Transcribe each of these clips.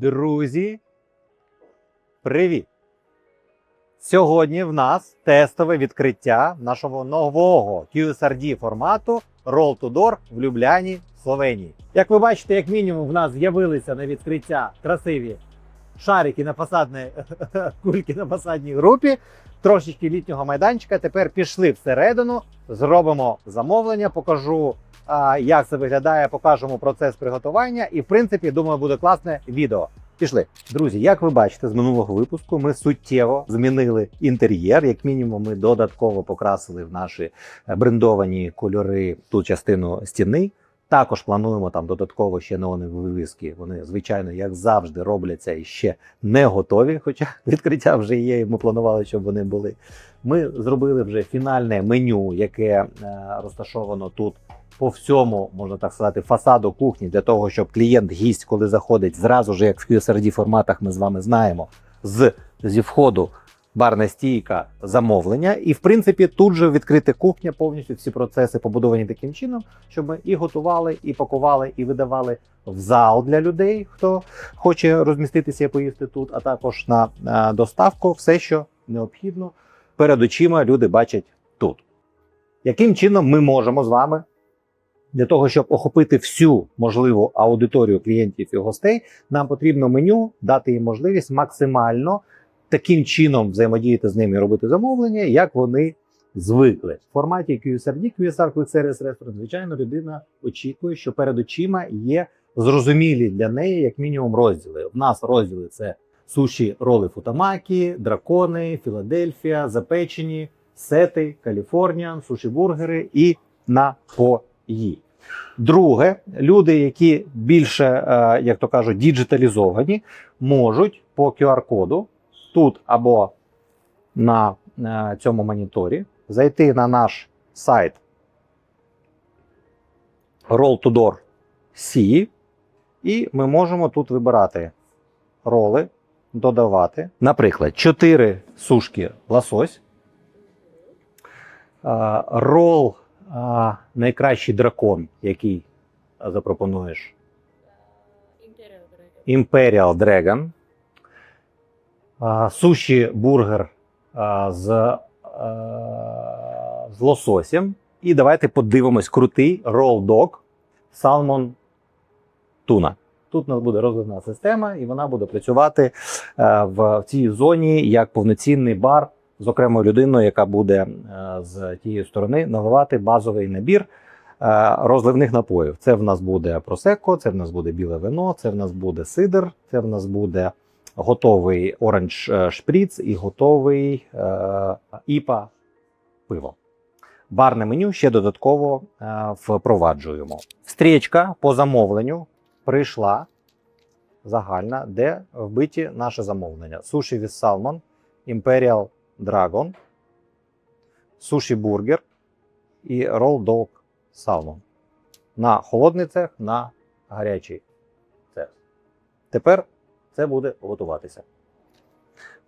Друзі, привіт! Сьогодні в нас тестове відкриття нашого нового QSRD формату Roll to Door в Любляні, Словенії. Як ви бачите, як мінімум, в нас з'явилися на відкриття красиві шарики на фасадній кульки на фасадній групі. Трошечки літнього майданчика. Тепер пішли всередину, зробимо замовлення, покажу як це виглядає, покажемо процес приготування. І, в принципі, думаю, буде класне відео. Пішли, друзі. Як ви бачите, з минулого випуску ми суттєво змінили інтер'єр. Як мінімум, ми додатково покрасили в наші е, брендовані кольори ту частину стіни. Також плануємо там додатково ще неонові вивіски. Вони, звичайно, як завжди, робляться і ще не готові, хоча відкриття вже є, і ми планували, щоб вони були. Ми зробили вже фінальне меню, яке е, розташовано тут по всьому, можна так сказати, фасаду кухні для того, щоб клієнт, гість, коли заходить, зразу ж як в QSRD форматах, ми з вами знаємо, з зі входу барна стійка замовлення. І в принципі тут же відкрита кухня, повністю всі процеси побудовані таким чином, щоб ми і готували, і пакували, і видавали в зал для людей, хто хоче розміститися і поїсти тут, а також на е, доставку все, що необхідно перед очима люди бачать тут. Яким чином ми можемо з вами для того, щоб охопити всю можливу аудиторію клієнтів і гостей, нам потрібно меню дати їм можливість максимально таким чином взаємодіяти з ними і робити замовлення, як вони звикли. В форматі QSRD, QSR Quick Service Restaurant, звичайно, людина очікує, що перед очима є зрозумілі для неї, як мінімум, розділи. У нас розділи це суші, роли футамакі, дракони, Філадельфія, запечені, сети, Каліфорніан, суші бургери і напої. Друге, люди, які більше, е, як то кажуть, діджиталізовані, можуть по QR-коду тут або на е, цьому моніторі зайти на наш сайт Roll to Door C, і ми можемо тут вибирати роли, додавати. Наприклад, 4 сушки лосось, е, рол е, найкращий дракон, який запропонуєш. Imperial Dragon, суші бургер з, а, з лососем. І давайте подивимось крутий Dog Salmon Tuna. Тут у нас буде розливна система, і вона буде працювати е, в цій зоні як повноцінний бар з окремою людиною, яка буде е, з тієї сторони наливати базовий набір е, розливних напоїв. Це в нас буде просекко, це в нас буде біле вино, це в нас буде сидр, це в нас буде готовий оранж е, шприц і готовий е, іпа пиво. Барне меню ще додатково е, впроваджуємо. Стрічка по замовленню прийшла загальна, де вбиті наше замовлення: суші від Salmon, Imperial Dragon, суші бургер і Roll Dog Salmon. На холодний цех, на гарячий цех. Тепер це буде готуватися.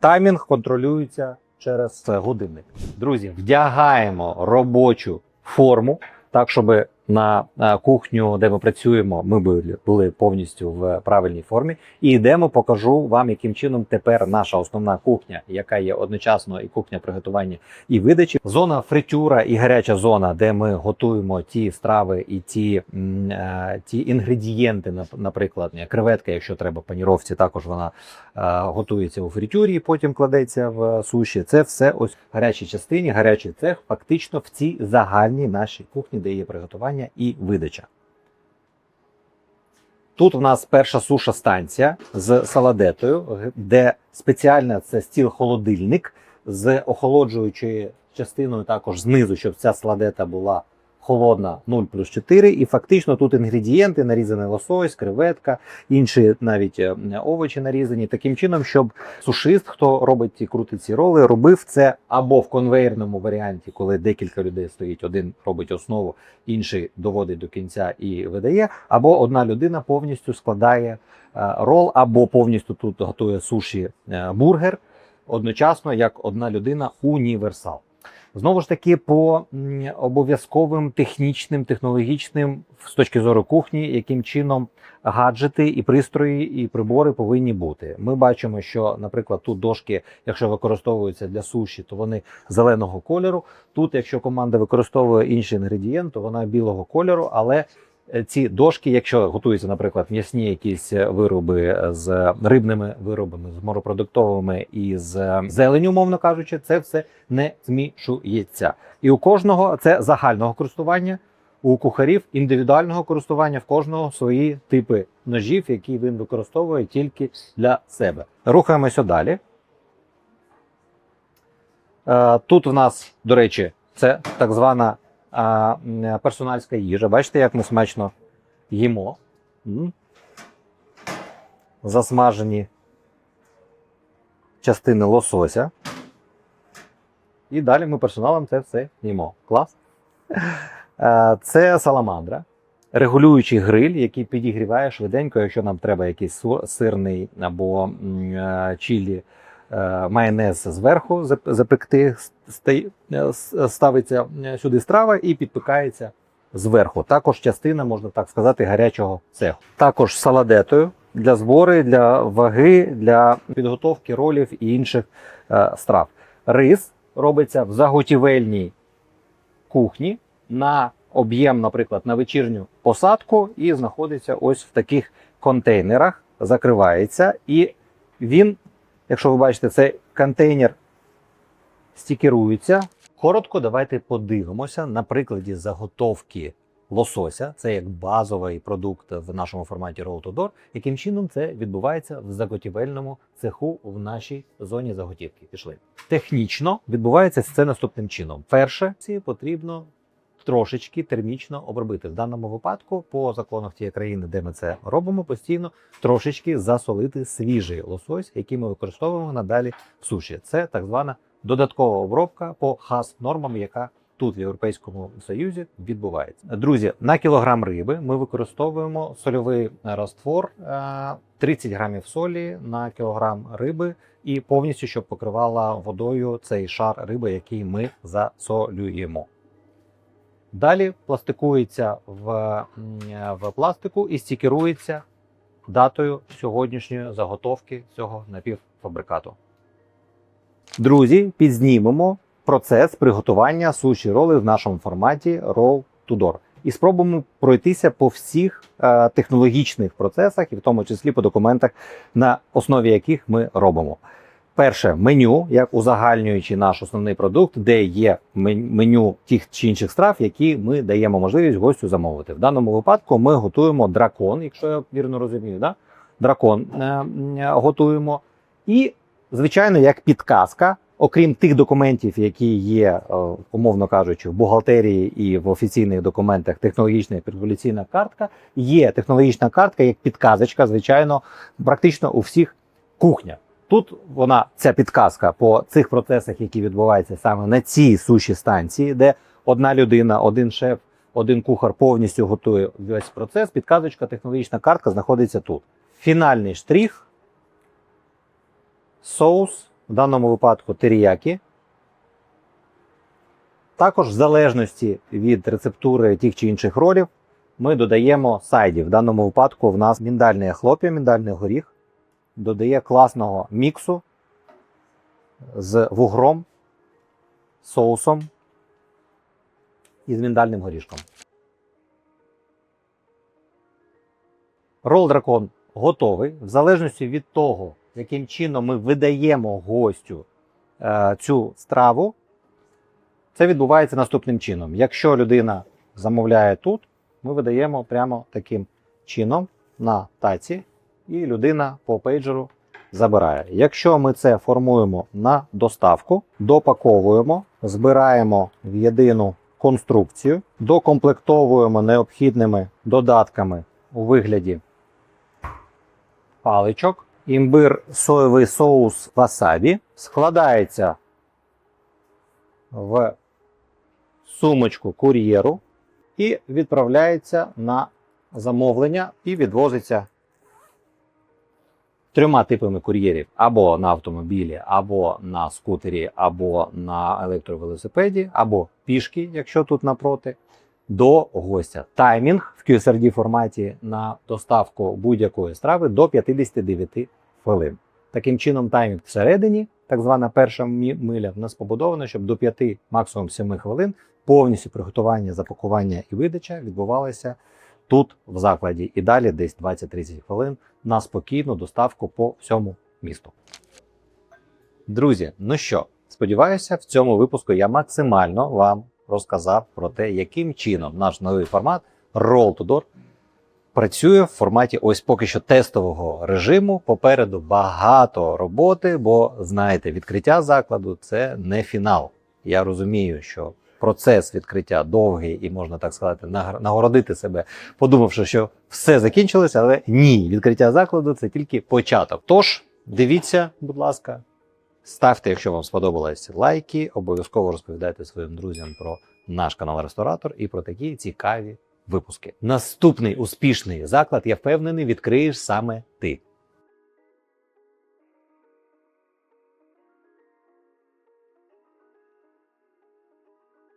Таймінг контролюється через годинник. Друзі, вдягаємо робочу форму, так, щоб на е, кухню, де ми працюємо, ми були, були повністю в правильній формі. І йдемо, покажу вам, яким чином тепер наша основна кухня, яка є одночасно і кухня приготування і видачі. Зона фритюра і гаряча зона, де ми готуємо ті страви і ті, е, ті інгредієнти, нап- наприклад, як креветка, якщо треба паніровці, також вона е, готується у фритюрі, потім кладеться в суші. Це все ось в гарячій частині, гарячий цех, фактично в цій загальній нашій кухні, де є приготування і видача. Тут у нас перша суша станція з саладетою, де спеціально це стіл-холодильник з охолоджуючою частиною також знизу, щоб ця саладета була холодна 0 плюс 4. І фактично тут інгредієнти, нарізаний лосось, креветка, інші навіть е, овочі нарізані, таким чином, щоб сушист, хто робить ці крутить ці роли, робив це або в конвейерному варіанті, коли декілька людей стоїть, один робить основу, інший доводить до кінця і видає, або одна людина повністю складає е, рол, або повністю тут готує суші е, бургер одночасно як одна людина універсал. Знову ж таки, по обов'язковим технічним, технологічним з точки зору кухні, яким чином гаджети і пристрої і прибори повинні бути. Ми бачимо, що, наприклад, тут дошки, якщо використовуються для суші, то вони зеленого кольору. Тут, якщо команда використовує інший інгредієнт, то вона білого кольору, але ці дошки, якщо готуються, наприклад, м'ясні якісь вироби з рибними виробами, з морепродуктовими і з зеленю, умовно кажучи, це все не змішується. І у кожного це загального користування. У кухарів індивідуального користування в кожного свої типи ножів, які він використовує тільки для себе. Рухаємося далі. Е, Тут в нас, до речі, це так звана а, персональська їжа. Бачите, як ми смачно їмо. Засмажені частини лосося. І далі ми персоналом це все їмо. Клас. Е, Це саламандра, регулюючий гриль, який підігріває швиденько, якщо нам треба якийсь сирний або е, чилі майонез зверху запекти, е, ставиться е, сюди страва і підпікається зверху. Також частина, можна так сказати, гарячого цеху. Також саладетою для збори, для ваги, для підготовки ролів і інших е, страв. Рис робиться в заготівельній кухні на об'єм, наприклад, на вечірню посадку, і знаходиться ось в таких контейнерах, закривається. І він, якщо ви бачите, цей контейнер стікерується. Коротко, давайте подивимося на прикладі заготовки лосося. Це як базовий продукт в нашому форматі Roll to Door. Яким чином це відбувається в заготівельному цеху в нашій зоні заготівки? Пішли. Технічно відбувається це наступним чином. Перше, ці потрібно трошечки термічно обробити. В даному випадку, по законах тієї країни, де ми це робимо, постійно трошечки засолити свіжий лосось, який ми використовуємо надалі в суші. Це так звана додаткова обробка по хас нормам, яка тут в Європейському Союзі відбувається. Друзі, на кілограм риби ми використовуємо сольовий раствор е, 30 грамів солі на кілограм риби, і повністю щоб покривала водою цей шар риби, який ми засолюємо. Далі пластикується в, в пластику і стікерується датою сьогоднішньої заготовки цього напівфабрикату. Друзі, підзнімемо процес приготування суші роли в нашому форматі Roll to Door. І спробуємо пройтися по всіх е, технологічних процесах, і в тому числі по документах, на основі яких ми робимо. Перше меню, як узагальнюючи наш основний продукт, де є меню тих чи інших страв, які ми даємо можливість гостю замовити. В даному випадку ми готуємо дракон, якщо я вірно розумію, да? дракон е, е, готуємо. І, звичайно, як підказка, окрім тих документів, які є, е, умовно кажучи, в бухгалтерії і в офіційних документах, технологічна і підволюційна картка, є технологічна картка як підказочка, звичайно, практично у всіх кухнях. Тут вона ця підказка по цих процесах, які відбуваються саме на цій суші станції, де одна людина, один шеф, один кухар повністю готує весь процес. Підказочка, технологічна картка знаходиться тут. Фінальний штрих, соус, в даному випадку теріякі. Також, в залежності від рецептури тих чи інших ролів, ми додаємо сайдів. В даному випадку в нас міндальне хлоп'я, міндальний горіх додає класного міксу з вугром, соусом і з міндальним горішком. Рол дракон готовий. В залежності від того, яким чином ми видаємо гостю е, цю страву, це відбувається наступним чином. Якщо людина замовляє тут, ми видаємо прямо таким чином на таці і людина по пейджеру забирає. Якщо ми це формуємо на доставку, допаковуємо, збираємо в єдину конструкцію, докомплектовуємо необхідними додатками у вигляді паличок, імбир соєвий соус васабі, складається в сумочку кур'єру і відправляється на замовлення і відвозиться трьома типами кур'єрів: або на автомобілі, або на скутері, або на електровелосипеді, або пішки, якщо тут напроти, до гостя. Таймінг в QSRD форматі на доставку будь-якої страви до 59 хвилин. Таким чином, таймінг всередині, так звана перша миля, в нас побудована, щоб до 5, максимум 7 хвилин повністю приготування, запакування і видача відбувалися тут, в закладі, і далі десь 20-30 хвилин на спокійну доставку по всьому місту. Друзі, ну що, сподіваюся, в цьому випуску я максимально вам розказав про те, яким чином наш новий формат Roll to Door працює в форматі ось поки що тестового режиму. Попереду багато роботи, бо знаєте, відкриття закладу це не фінал. Я розумію, що процес відкриття довгий і можна так сказати, нагородити себе, подумавши, що все закінчилося, але ні, відкриття закладу це тільки початок. Тож дивіться, будь ласка, ставте, якщо вам сподобалось лайки, обов'язково розповідайте своїм друзям про наш канал Ресторатор і про такі цікаві випуски. Наступний успішний заклад, я впевнений, відкриєш саме ти.